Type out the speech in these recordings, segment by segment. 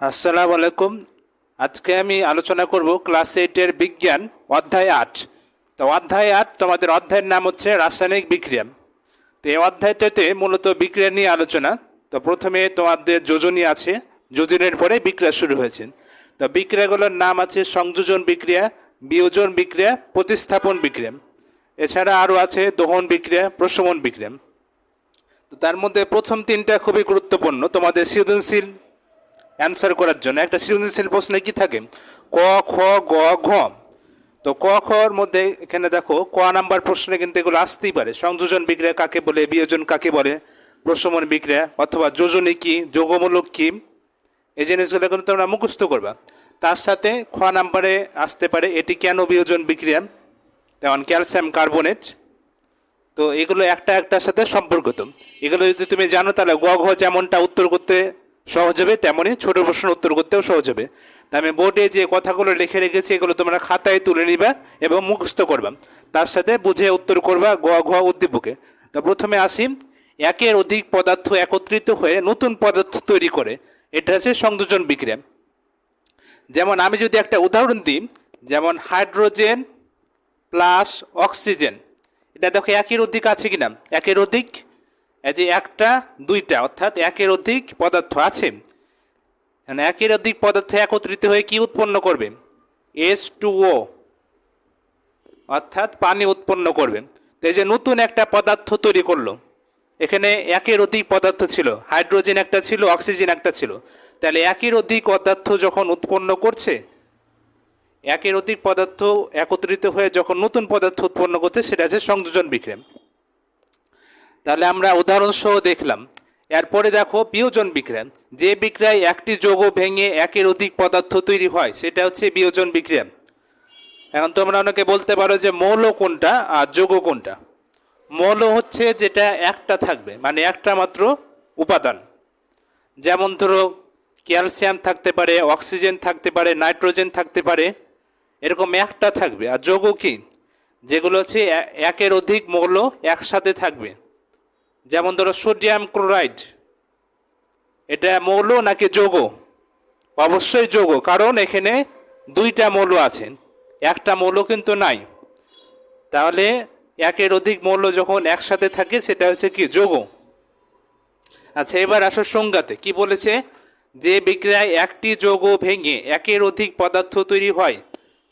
আসসালামু আলাইকুম। আজকে আমি আলোচনা করব ক্লাস এইটের বিজ্ঞান, অধ্যায় আট। তো অধ্যায় আট, তোমাদের অধ্যায়ের নাম হচ্ছে রাসায়নিক বিক্রিয়া। তো এই অধ্যায়টাতে মূলত বিক্রিয়া নিয়ে আলোচনা। তো প্রথমে তোমাদের যোজনী আছে। যোজনের পরে বিক্রিয়া শুরু হয়েছে। তো বিক্রিয়াগুলোর নাম আছে সংযোজন বিক্রিয়া, বিয়োজন বিক্রিয়া, প্রতিস্থাপন বিক্রিয়া। এছাড়া আরও আছে দহন বিক্রিয়া, প্রশমন বিক্রিয়া। তো তার মধ্যে প্রথম তিনটা খুবই গুরুত্বপূর্ণ। তোমাদের সৃজনশীল অ্যান্সার করার জন্য। একটা সৃজনশীল প্রশ্নে কি থাকে? ক, খ, গ, ঘ। তো ক খর মধ্যে এখানে দেখো, ক নাম্বার প্রশ্নে কিন্তু এগুলো আসতেই পারে। সংযোজন বিক্রিয়া কাকে বলে, বিয়োজন কাকে বলে, প্রশমন বিক্রিয়া অথবা যোজনী কি, যোগমূলক কি, এই জিনিসগুলো কিন্তু তোমরা মুখস্থ করবা। তার সাথে খ নাম্বারে আসতে পারে, এটি কেন বিয়োজন বিক্রিয়া? যেমন ক্যালসিয়াম কার্বনেট। তো এগুলো একটা একটার সাথে সম্পর্কিত। এগুলো যদি তুমি জানো, তাহলে গ, ঘ যেমনটা উত্তর করতে সহজ হবে, তেমনই ছোট প্রশ্ন উত্তর করতেও সহজ হবে। আমি বোর্ডে যে কথাগুলো লিখে রেখেছি, এগুলো তোমরা খাতায় তুলে নিবা এবং মুখস্থ করবা। তার সাথে বুঝে উত্তর করবা গ, ঘ উদ্দীপকে। তো প্রথমে আসি, একের অধিক পদার্থ একত্রিত হয়ে নতুন পদার্থ তৈরি করে। এটা হচ্ছে সংযোজন বিক্রিয়া। যেমন আমি যদি একটা উদাহরণ দিই, যেমন হাইড্রোজেন প্লাস অক্সিজেন। এটা দেখো একের অধিক আছে কিনা? একের অধিক যে একটা, দুইটা, অর্থাৎ একের অধিক পদার্থ আছে। মানে একের অধিক পদার্থ একত্রিত হয়ে কি উৎপন্ন করবে? এস টু ও, অর্থাৎ পানি উৎপন্ন করবে। তো এই যে নতুন একটা পদার্থ তৈরি করল। এখানে একের অধিক পদার্থ ছিল। হাইড্রোজেন একটা ছিল, অক্সিজেন একটা ছিল। তাহলে একের অধিক পদার্থ যখন উৎপন্ন করছে, একের অধিক পদার্থ একত্রিত হয়ে যখন নতুন পদার্থ উৎপন্ন করছে, সেটা হচ্ছে সংযোজন বিক্রিয়া। তাহলে আমরা উদাহরণ সহ দেখলাম। এরপরে দেখো বিয়োজন বিক্রিয়া। যে বিক্রিয়ায় একটি যৌগ ভেঙে একের অধিক পদার্থ তৈরি হয়, সেটা হচ্ছে বিয়োজন বিক্রিয়া। এখন তোমরা অনেকে বলতে পারো যে মৌল কোনটা আর যৌগ কোনটা? মৌল হচ্ছে যেটা একটা থাকবে মানে একটা মাত্র উপাদান। যেমন ধরো, ক্যালসিয়াম থাকতে পারে, অক্সিজেন থাকতে পারে, নাইট্রোজেন থাকতে পারে, এরকম একটা থাকবে। আর যৌগ কি? যেগুলো হচ্ছে একের অধিক মৌল একসাথে থাকবে। যেমন ধরো সোডিয়াম ক্লোরাইড, এটা মৌল নাকি যৌগ? অবশ্যই যৌগ, কারণ এখানে দুইটা মৌল আছে, একটা মৌল কিন্তু নাই। তাহলে একের অধিক মৌল যখন একসাথে থাকে, সেটা হচ্ছে কি, যৌগ? আচ্ছা এবার আসো সংজ্ঞাতে, কি বলেছে? যে বিক্রিয়ায় একটি যৌগ ভেঙে একের অধিক পদার্থ তৈরি হয়,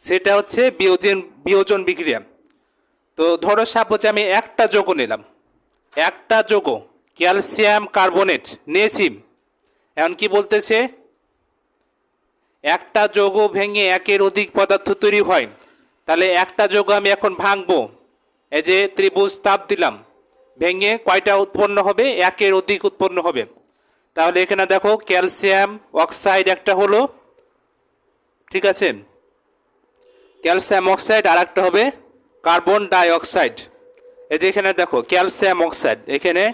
সেটা হচ্ছে বিয়োজন বিয়োজন বিক্রিয়া। তো ধরো সাপোজ আমি একটা যৌগ নিলাম। একটা যৌগ, ক্যালসিয়াম কার্বনেট নিয়েছি এখন কি বলতেছে, একটা যৌগ ভেঙে একের অধিক পদার্থ তৈরি হয়। তাহলে একটা যোগ আমি এখন ভাঙবো, এই যে ত্রিভুজ তাপ দিলাম, ভেঙে কয়টা উৎপন্ন হবে? একের অধিক উৎপন্ন হবে। তাহলে এখানে দেখো, ক্যালসিয়াম অক্সাইড একটা হলো, ঠিক আছে? ক্যালসিয়াম অক্সাইড আর একটা হবে, কার্বন ডাই অক্সাইড এই যে এখানে দেখো, ক্যালসিয়াম অক্সাইড, এখানে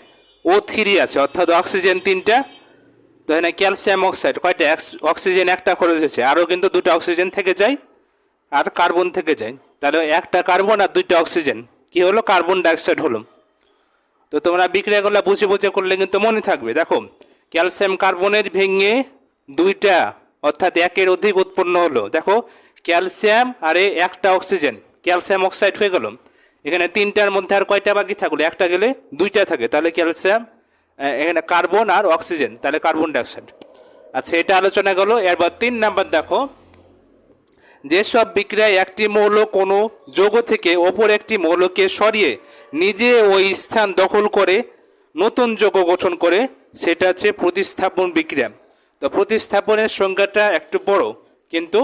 ও থ্রি আছে, অর্থাৎ অক্সিজেন তিনটা। তো এখানে ক্যালসিয়াম অক্সাইড, কয়টা? অক্সিজেন একটা করে দিয়েছে আরও কিন্তু দুটো অক্সিজেন থেকে যায় আর কার্বন থেকে যায়। তাহলে একটা কার্বন আর দুইটা অক্সিজেন, কি হলো? কার্বন ডাইঅক্সাইড হলো। তো তোমরা বিক্রিয়াগুলো বুঝে বুঝে করলে কিন্তু মনে থাকবে। দেখো, ক্যালসিয়াম কার্বনের ভেঙে দুইটা, অর্থাৎ একের অধিক উৎপন্ন হলো। দেখো, ক্যালসিয়াম আর একটা অক্সিজেন, ক্যালসিয়াম অক্সাইড হয়ে গেল। এখানে তিনটার মধ্যে আর কয়টা বাকি থাকল? একটা গেলে দুইটা থাকে। তাহলে ক্যালসিয়াম এখানে কার্বন আর অক্সিজেন, তাহলে কার্বন ডাইঅক্সাইড। আচ্ছা এটা আলোচনা গেল। এরপর তিন নাম্বার দেখো। যেসব বিক্রিয়ায় একটি মৌল কোনো যৌগ থেকে ওপর একটি মৌলকে সরিয়ে নিজে ওই স্থান দখল করে নতুন যৌগ গঠন করে, সেটা হচ্ছে প্রতিস্থাপন বিক্রিয়া। তো প্রতিস্থাপনের সংজ্ঞাটা একটু বড়, কিন্তু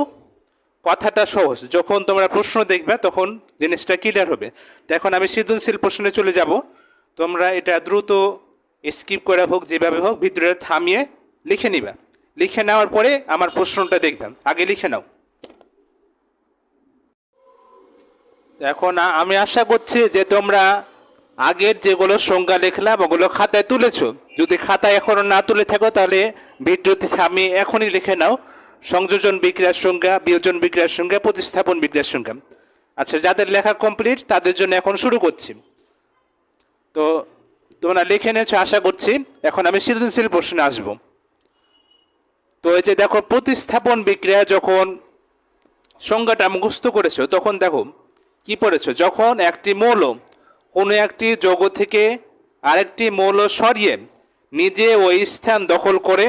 কথাটা সহজ। যখন তোমরা প্রশ্ন দেখবে, তখন জিনিসটা ক্লিয়ার হবে। তো এখন আমি সৃজনশীল প্রশ্নে চলে যাব। তোমরা এটা দ্রুত স্কিপ করে হোক, যেভাবে হোক, ভিতরে থামিয়ে লিখে নিবা। লিখে নেওয়ার পরে আমার প্রশ্নটা দেখবে। আগে লিখে নাও। এখন আমি আশা করছি যে তোমরা আগের যেগুলো সংজ্ঞা লিখলাম, ওগুলো খাতায় তুলেছো। যদি খাতায় এখনও না তুলে থাকো, তাহলে ভিডিওতে আমি এখনই লিখে নাও। সংযোজন বিক্রিয়ার সংজ্ঞা বিয়োজন বিক্রিয়ার সংজ্ঞা প্রতিস্থাপন বিক্রিয়ার সংজ্ঞা আচ্ছা যাদের লেখা কমপ্লিট তাদের জন্য এখন শুরু করছি। তো তোমরা লিখে নিয়েছো, আশা করছি। এখন আমি সৃজনশীল প্রশ্নে আসব। তো এই যে দেখো, প্রতিস্থাপন বিক্রিয়া যখন সংজ্ঞাটা মুখস্থ করেছ, তখন দেখো কি পড়েছো? যখন একটি মৌল কোনো একটি যৌগ থেকে আরেকটি মৌল সরিয়ে নিজে ওই স্থান দখল করে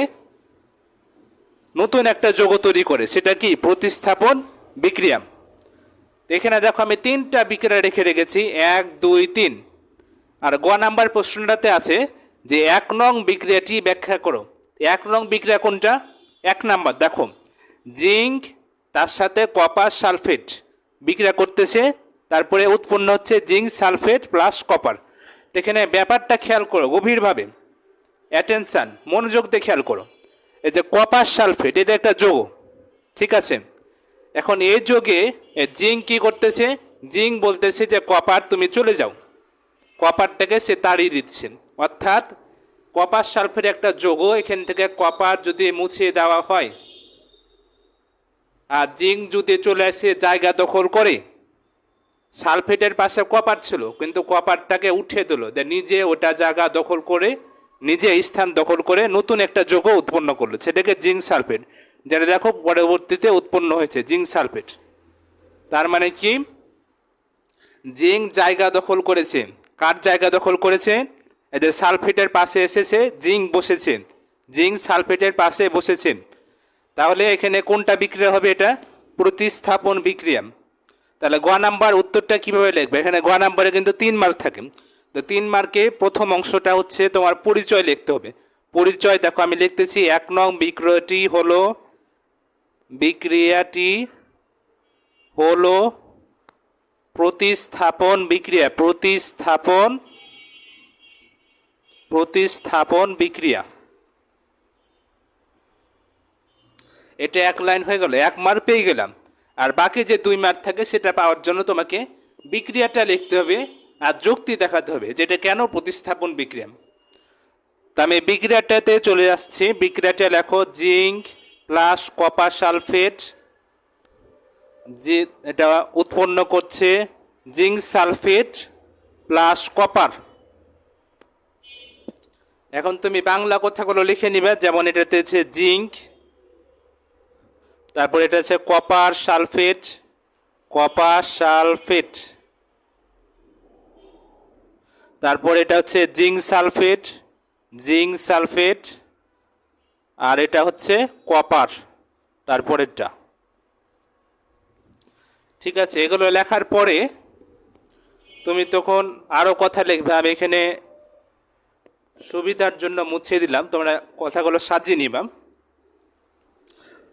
নতুন একটা যৌগ তৈরি করে, সেটা কি? প্রতিস্থাপন বিক্রিয়া এখানে দেখো আমি তিনটা বিক্রিয়া রেখে রেখেছি, এক, দুই, তিন। আর গ নাম্বার প্রশ্নটাতে আছে যে এক নং বিক্রিয়াটি ব্যাখ্যা করো। এক নং বিক্রিয়া কোনটা? এক নাম্বার, দেখো। জিঙ্ক, তার সাথে কপার সালফেট বিক্রিয়া করতেছে, তারপরে উৎপন্ন হচ্ছে জিঙ্ক সালফেট প্লাস কপার। এখানে ব্যাপারটা খেয়াল করো গভীরভাবে। অ্যাটেনশান, মনোযোগ দিয়ে খেয়াল করো। এই যে কপার সালফেট, এটা একটা যৌগ, ঠিক আছে? এখন এই যোগে জিঙ্ক কি করতেছে? জিঙ্ক বলতেছে যে কপার তুমি চলে যাও। কপারটাকে সে তাড়িয়ে দিচ্ছেন। অর্থাৎ কপার সালফেট একটা যোগ, এখান থেকে কপার যদি মুছিয়ে দেওয়া হয়, আর জিঙ্ক যদি চলে আসে, জায়গা দখল করে। সালফেটের পাশে কপার ছিল, কিন্তু কপারটাকে উঠে দিল। নিজে ওটা জায়গা দখল করে নিজে স্থান দখল করে নতুন একটা যোগ উৎপন্ন করল, সেটাকে জিঙ্ক সালফেট। যেটা দেখো পরবর্তীতে উৎপন্ন হয়েছে, জিঙ্ক সালফেট। তার মানে কি? জিঙ্ক জায়গা দখল করেছে। কার জায়গা দখল করেছে? এদের সালফেটের পাশে এসেছে, জিঙ্ক বসেছে। জিঙ্ক সালফেটের পাশে বসেছে। তাহলে এখানে কোনটা বিক্রিয়া হবে এটা? প্রতিস্থাপন বিক্রিয়া। তাহলে গ নাম্বার উত্তরটা কীভাবে লিখবে? এখানে গ নাম্বারে কিন্তু তিন মার্ক থাকে। তো তিন মার্কে প্রথম অংশটা হচ্ছে তোমার পরিচয় লিখতে হবে। পরিচয় দেখো, আমি লিখতেছি, এক নং বিক্রয়টি হলো, বিক্রিয়াটি হলো প্রতিস্থাপন বিক্রিয়া, প্রতিস্থাপন প্রতিস্থাপন বিক্রিয়া। এটা এক লাইন হয়ে গেল, এক মার্ক পেয়ে গেলাম। আর বাকি যে দুই মার্ক থাকে, সেটা পাওয়ার জন্য তোমাকে বিক্রিয়াটা লিখতে হবে আর যুক্তি দেখাতে হবে যেটা কেন প্রতিস্থাপন বিক্রিয়া। তা আমি বিক্রিয়াটাতে চলে আসছি। বিক্রিয়াটা লেখো জিঙ্ক প্লাস কপার সালফেট। যে এটা উৎপন্ন করছে জিঙ্ক সালফেট প্লাস কপার। এখন তুমি বাংলা কথাগুলো লিখে নিবে, যেমন এটাতে হচ্ছে জিঙ্ক, তারপর এটা হচ্ছে কপার সালফেট কপার সালফেট। তারপর এটা হচ্ছে জিঙ্ক সালফেট জিঙ্ক সালফেট, আর এটা হচ্ছে কপার, তারপরেরটা। ঠিক আছে, এগুলো লেখার পরে তুমি তখন আরও কথা লিখবে, আমি এখানে সুবিধার জন্য মুছে দিলাম, তোমরা কথাগুলো সাজিয়ে নিবাম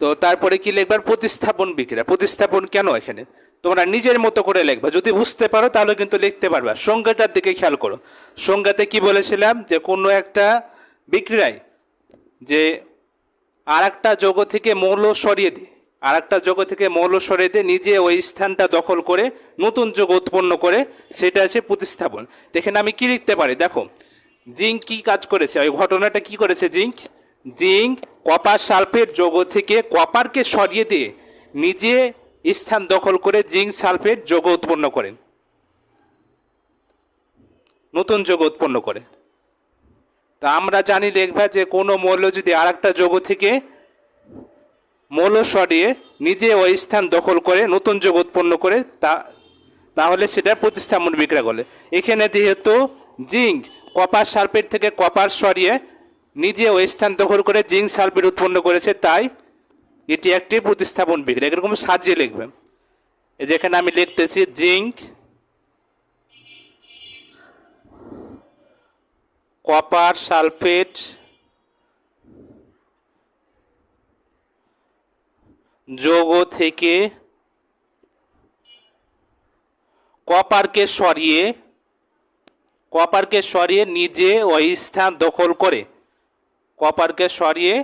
তো তারপরে কি লিখবার প্রতিস্থাপন বিক্রিয়া। প্রতিস্থাপন কেন এখানে? তোমরা নিজের মতো করে লিখবা। যদি বুঝতে পারো, তাহলে কিন্তু লিখতে পারবা। সংজ্ঞাটার দিকে খেয়াল করো। সংজ্ঞাতে কি বলেছিলাম? যে কোনো একটা বিক্রিয়ায় যে আর একটা যোগ থেকে মৌল সরিয়ে দিই আর একটা যোগ থেকে মৌল সরিয়ে দিয়ে নিজে ওই স্থানটা দখল করে, নতুন যোগ উৎপন্ন করে, সেটা আছে প্রতিস্থাপন। দেখেন আমি কি লিখতে পারি? দেখো, জিঙ্ক কি কাজ করেছে? ওই ঘটনাটা কি করেছে জিঙ্ক? জিঙ্ক কপার সালফেট যোগ থেকে কপারকে সরিয়ে দিয়ে নিজে স্থান দখল করে জিঙ্ক সালফেট যোগ উৎপন্ন করেন। নতুন যোগ উৎপন্ন করে। তা আমরা জানি দেখবা যে কোনো মৌল যদি আর একটা যোগ থেকে মৌল সরিয়ে নিজে ওই স্থান দখল করে নতুন যোগ উৎপন্ন করে, তা, তাহলে সেটা প্রতিস্থাপন বিক্রিয়া বলে এখানে যেহেতু জিঙ্ক, কপার সালফেট থেকে কপার সরিয়ে নিজে ওই স্থান দখল করে জিঙ্ক সালফেট উৎপন্ন করেছে, তাই এটি একটি প্রতিস্থাপন বিক্রিয়া এরকম সাজিয়ে লিখবেন যেখানে আমি লিখতেছি, জিঙ্ক কপার সালফেট যৌগ থেকে কপারকে সরিয়ে কপারকে সরিয়ে নিজে ওই স্থান দখল করে, কপারকে সরিয়ে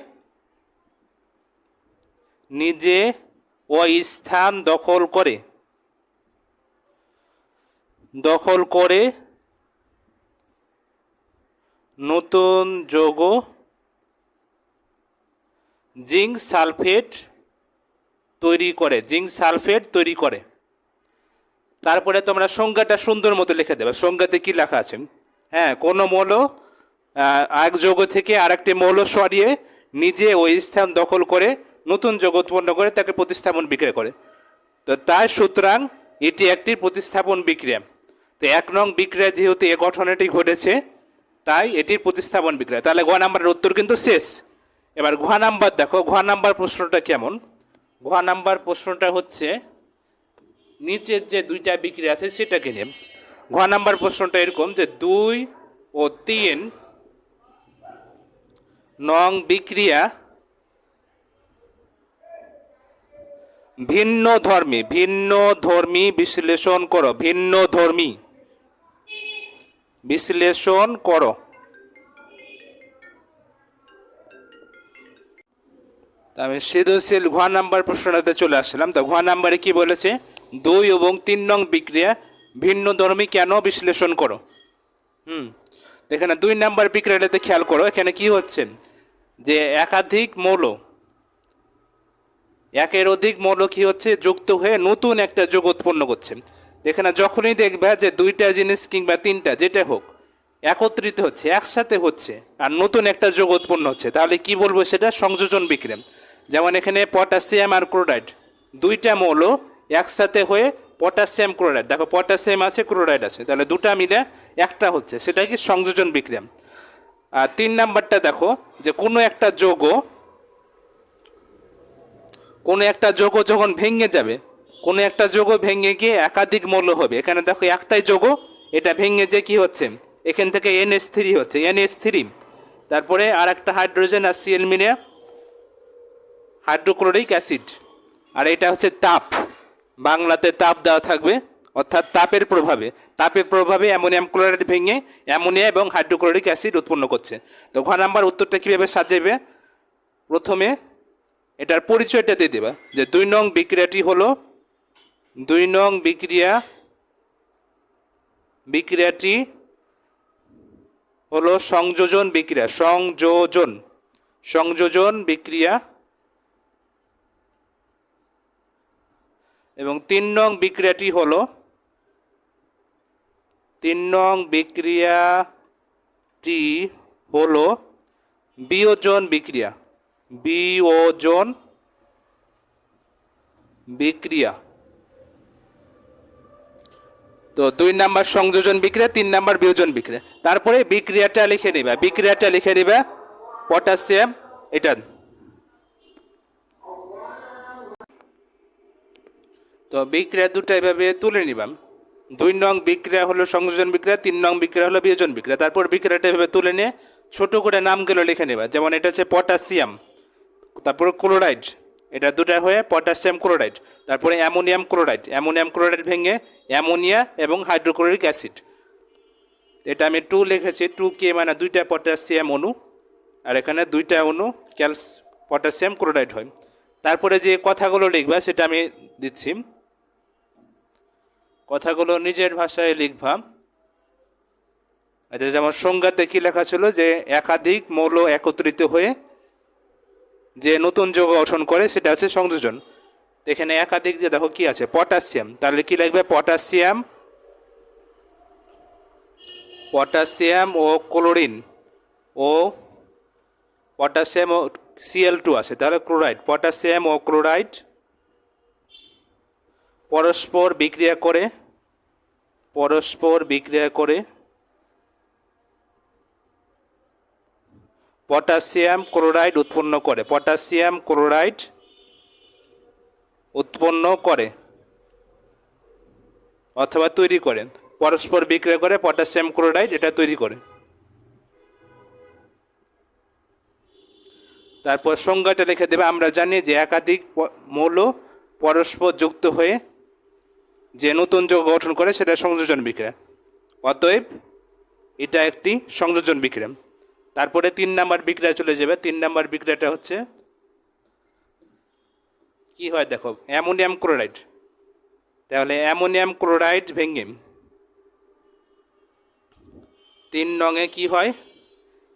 নিজে ওই স্থান দখল করে। দখল করে নতুন যোগ, জিঙ্ক সালফেট তৈরি করে, জিঙ্ক সালফেট তৈরি করে। তারপরে তোমরা সংজ্ঞাটা সুন্দর মতো লিখে দেবে। সংজ্ঞাতে কি লেখা আছে? হ্যাঁ কোনো মৌল এক যৌগ থেকে আরেকটি মৌল সরিয়ে নিজে ওই স্থান দখল করে নতুন যোগ উৎপন্ন করে, তাকে প্রতিস্থাপন বিক্রিয়া করে। তো তাই সুতরাং এটি একটি প্রতিস্থাপন বিক্রিয়া। তো এক নং বিক্রিয়া যেহেতু এ গঠনটি ঘটেছে, তাই এটির প্রতিস্থাপন বিক্রিয়া। তাহলে ঘ নাম্বারের উত্তর কিন্তু শেষ। এবার ঘ নাম্বার দেখো, ঘ নাম্বার প্রশ্নটা কেমন? ঘ নাম্বার প্রশ্নটা হচ্ছে, নিচের যে দুইটা বিক্রিয়া আছে সেটাকে নিয়ে। ঘ নাম্বার প্রশ্নটা এরকম যে দুই ও তিন নং বিক্রিয়া ভিন্ন ধর্মী ভিন্ন ধর্মী বিশ্লেষণ করো, ভিন্ন ধর্মী বিশ্লেষণ করো। আমি সৃজনশীল ঘ নাম্বার প্রশ্নটাতে চলে আসলাম। তো ঘ নাম্বারে কি বলেছে? দুই এবং তিন নং বিক্রিয়া, ভিন্ন ধর্মী কেন বিশ্লেষণ করো? হুম এখানে দুই নাম্বার বিক্রিয়াটাতে খেয়াল করো। এখানে কি হচ্ছে? যে একাধিক মৌল একের অধিক মৌল কি হচ্ছে যুক্ত হয়ে নতুন একটা যোগ উৎপন্ন করছে। এখানে যখনই দেখবে যে দুইটা জিনিস কিংবা তিনটা যেটা হোক, একত্রিত হচ্ছে, একসাথে হচ্ছে, আর নতুন একটা যোগ উৎপন্ন হচ্ছে, তাহলে কি বলব সেটা? সংযোজন বিক্রিয়া। যেমন এখানে পটাশিয়াম আর ক্লোরাইড, দুইটা মৌল একসাথে হয়ে পটাশিয়াম, ক্লোরাইড। দেখো, পটাশিয়াম আছে, ক্লোরাইড আছে, তাহলে দুটা মিলে একটা হচ্ছে সেটা কি সংযোজন বিক্রিয়া। আর তিন নাম্বারটা দেখো, যে কোনো একটা যোগও কোনো একটা যোগ যখন ভেঙে যাবে, কোনো একটা যোগ ভেঙে গিয়ে একাধিক মৌল হবে। এখানে দেখো একটাই যোগ এটা ভেঙে যে কি হচ্ছে? এখান থেকে এনএস থ্রি হচ্ছে এনএস থ্রি তারপরে আর একটা হাইড্রোজেন আর সিএল মিলে হাইড্রোক্লোরিক অ্যাসিড। আর এটা হচ্ছে তাপ। বাংলাতে তাপ দেওয়া থাকবে, অর্থাৎ তাপের প্রভাবে। তাপের প্রভাবে অ্যামোনিয়াম ক্লোরাইড ভেঙে অ্যামোনিয়া এবং হাইড্রোক্লোরিক অ্যাসিড উৎপন্ন করছে। তো ঘ নাম্বার উত্তরটা কীভাবে সাজাবে প্রথমে এটার পরিচয়টা দিয়ে দেবা, যে দুই নং বিক্রিয়াটি হলো, দুই নং বিক্রিয়া, বিক্রিয়াটি হলো সংযোজন বিক্রিয়া, সংযোজন সংযোজন বিক্রিয়া। এবং তিন নং বিক্রিয়াটি হলো, তিন নং বিক্রিয়াটি হলো বিয়োজন বিক্রিয়া। বিয়োজন বিক্রিয়া। তো দুই নাম্বার সংযোজন বিক্রিয়া, তিন নাম্বার বিয়োজন বিক্রিয়া। তারপরে বিক্রিয়াটা লিখে নিবা। বিক্রিয়াটা লিখে নিবা। পটাশিয়াম, এটা। তো বিক্রিয়া দুটো এভাবে তুলে নিবাম দুই নং বিক্রিয়া হলো সংযোজন বিক্রিয়া, তিন নং বিক্রিয়া হলো বিয়োজন বিক্রিয়া। তারপর বিক্রিয়াটা এভাবে তুলে নিয়ে ছোট করে নামগুলো লিখে নেবা। যেমন এটা হচ্ছে পটাশিয়াম। তারপরে ক্লোরাইড, এটা দুটা হয়ে পটাশিয়াম ক্লোরাইড, তারপরে অ্যামোনিয়াম ক্লোরাইড অ্যামোনিয়াম ক্লোরাইড ভেঙে অ্যামোনিয়া এবং হাইড্রোক্লোরিক অ্যাসিড। এটা আমি টু লিখেছি টু কে মানে দুইটা পটাশিয়াম অণু, আর এখানে দুইটা অণু ক্যালস, পটাশিয়াম ক্লোরাইড হয়। তারপরে যে কথাগুলো লিখবা, সেটা আমি দিচ্ছি। কথাগুলো নিজের ভাষায় লিখবা। যেমন সংজ্ঞাতে কি লেখা ছিল যে, একাধিক মৌল একত্রিত হয়ে যে নতুন যোগ গঠন করে, সেটা হচ্ছে সংযোজন। এখানে একাধিক যে দেখো কি আছে, পটাশিয়াম। তাহলে কি লাগবে? পটাশিয়াম পটাশিয়াম ও ক্লোরিন। ও পটাশিয়াম ও সিএল টু আছে, তাহলে ক্লোরাইড। পটাশিয়াম ও ক্লোরাইড পরস্পর বিক্রিয়া করে, পরস্পর বিক্রিয়া করে পটাশিয়াম ক্লোরাইড উৎপন্ন করে। পটাশিয়াম ক্লোরাইড উৎপন্ন করে অথবা তৈরি করে। পরস্পর বিক্রিয়া করে পটাশিয়াম ক্লোরাইড, এটা তৈরি করে। তারপর সংজ্ঞাটা লিখে দেবে, আমরা জানি যে একাধিক মৌল পরস্পর যুক্ত হয়ে যে নতুন যোগ গঠন করে, সেটা সংযোজন বিক্রিয়া। অতএব, এটা একটি সংযোজন বিক্রিয়া। তারপরে তিন নাম্বার বিক্রিয়া চলে যাবে। তিন নাম্বার বিক্রিয়াটা হচ্ছে, কি হয় দেখো, অ্যামোনিয়াম ক্লোরাইড। তাহলে অ্যামোনিয়াম ক্লোরাইড ভেঙে তিন নঙে কি হয়?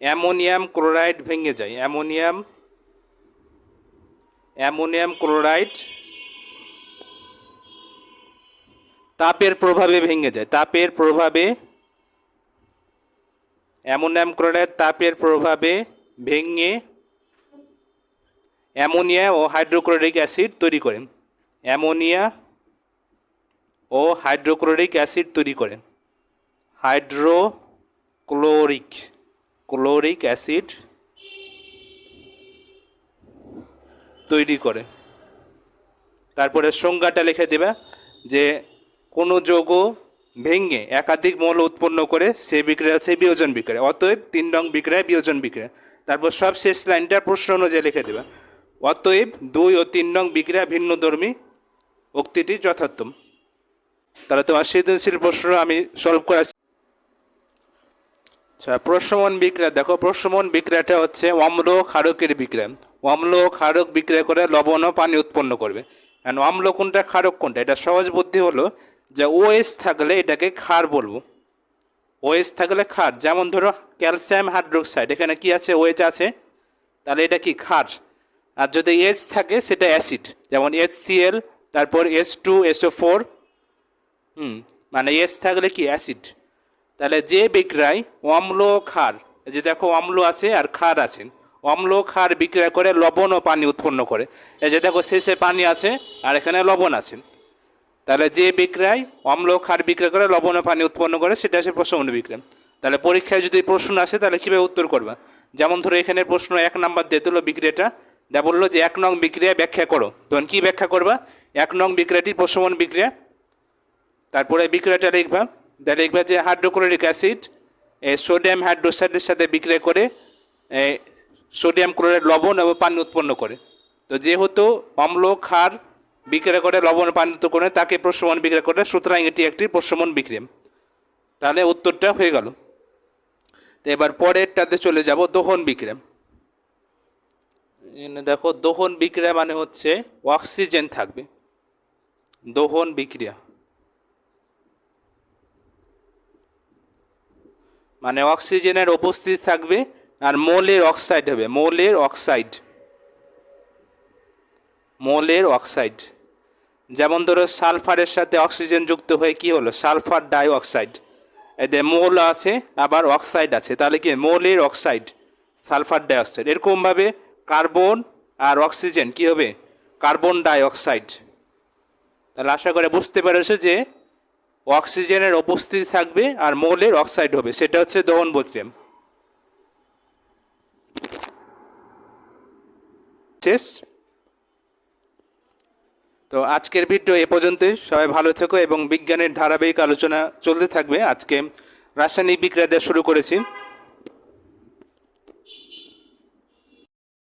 অ্যামোনিয়াম ক্লোরাইড ভেঙে যায়। অ্যামোনিয়াম অ্যামোনিয়াম ক্লোরাইড তাপের প্রভাবে ভেঙে যায়। তাপের প্রভাবে অ্যামোনিয়াম ক্লোরাইড তাপের প্রভাবে ভেঙে অ্যামোনিয়া ও হাইড্রোক্লোরিক অ্যাসিড তৈরি করে অ্যামোনিয়া ও হাইড্রোক্লোরিক অ্যাসিড তৈরি করে হাইড্রোক্লোরিক, ক্লোরিক অ্যাসিড তৈরি করে। তারপরে সংজ্ঞাটা লিখে দেবে যে কোনো যৌগ ভেঙে একাধিক মৌল উৎপন্ন করে সেই বিক্রিয়া হচ্ছে বিয়োজন বিক্রিয়া, অতএব তিন রং বিক্রিয়া, বিয়োজন বিক্রিয়া। তারপর সব শেষ লাইনটা প্রশ্ন অনুযায়ী লিখে দেবে। অতএব দুই ও তিন রং বিক্রিয়া ভিন্ন ধর্মী উক্তিটি যথার্থম। তাহলে তোমার সৃজনশীল প্রশ্ন আমি সলভ করা আচ্ছা প্রশমন বিক্রিয়া, দেখো প্রশমন বিক্রিয়াটা হচ্ছে অম্ল ক্ষারকের বিক্রিয়া। অম্ল ও ক্ষারক বিক্রিয়া করে লবণ ও পানি উৎপন্ন করবে। কারণ অম্ল কোনটা, ক্ষারক কোনটা? এটা সহজ বুদ্ধি হলো যে ওএস থাকলে এটাকে ক্ষার বলব। ওএস থাকলে ক্ষার, যেমন ধরো ক্যালসিয়াম হাইড্রোক্সাইড, এখানে কি আছে? ওএচ আছে। তাহলে এটা কি? ক্ষার। আর যদি এস থাকে, সেটা অ্যাসিড। যেমন এইচ সিএল তারপর এস টু এসও ফোর হুম মানে এস থাকলে কি? অ্যাসিড। তাহলে যে বিক্রয়, অম্ল ক্ষার। যে দেখো, অম্ল আছে আর ক্ষার আছে। অম্ল ক্ষার বিক্রয় করে লবণ ও পানি উৎপন্ন করে। এই যে দেখো, শেষে পানি আছে আর এখানে লবণ আছে। তাহলে যে বিক্রয় অম্ল ক্ষার বিক্রয় করে, লবণ পানি উৎপন্ন করে, সেটা হচ্ছে প্রসঙ্গ বিক্রয় তাহলে পরীক্ষায় যদি প্রশ্ন আসে, তাহলে কীভাবে উত্তর করবে? যেমন ধরো এখানে প্রশ্ন এক নাম্বার দিয়ে দিল বিক্রিয়াটা, যা বলল যে এক নং বিক্রিয়া ব্যাখ্যা করো। তখন কী ব্যাখ্যা করবা? এক নং বিক্রিয়াটি প্রশমন বিক্রিয়া। তারপরে বিক্রিয়াটা লিখবা। যা লিখবা যে হাইড্রোক্লোরিক অ্যাসিড সোডিয়াম হাইড্রোসাইডের সাথে বিক্রিয়া করে সোডিয়াম ক্লোরাইড লবণ এবং পানি উৎপন্ন করে। তো যেহেতু অম্ল ক্ষার বিক্রিয়া করে, লবণ পানিত করে তাকে প্রশমন বিক্রয় করে, সুতরাং এটি একটি প্রশমন বিক্রিয়া। তাহলে উত্তরটা হয়ে গেল। তো এবার পরেরটাতে চলে যাব, দহন বিক্রিয়া। দেখো, দহন বিক্রিয়া মানে হচ্ছে অক্সিজেন থাকবে। দহন বিক্রিয়া। মানে অক্সিজেনের উপস্থিতি থাকবে আর মোলের অক্সাইড হবে, মৌলের অক্সাইড। মৌলের অক্সাইড। যেমন ধরো সালফারের সাথে অক্সিজেন যুক্ত হয়ে কি হলো? সালফার ডাই অক্সাইড এতে মৌল আছে, আবার অক্সাইড আছে। তাহলে কি মৌলের অক্সাইড, সালফার ডাই অক্সাইড এরকমভাবে কার্বন আর অক্সিজেন কি হবে? কার্বন ডাই অক্সাইড তাহলে আশা করে বুঝতে পেরেছ যে অক্সিজেনের উপস্থিতি থাকবে আর মৌলের অক্সাইড হবে। সেটা হচ্ছে দহন বিক্রিয়া শেষ। তো আজকের ভিডিও এ পর্যন্তই। সবাই ভালো থেকো এবং বিজ্ঞানের ধারাবাহিক আলোচনা চলতে থাকবে। আজকে রাসায়নিক বিক্রিয়া দেওয়া শুরু করেছি।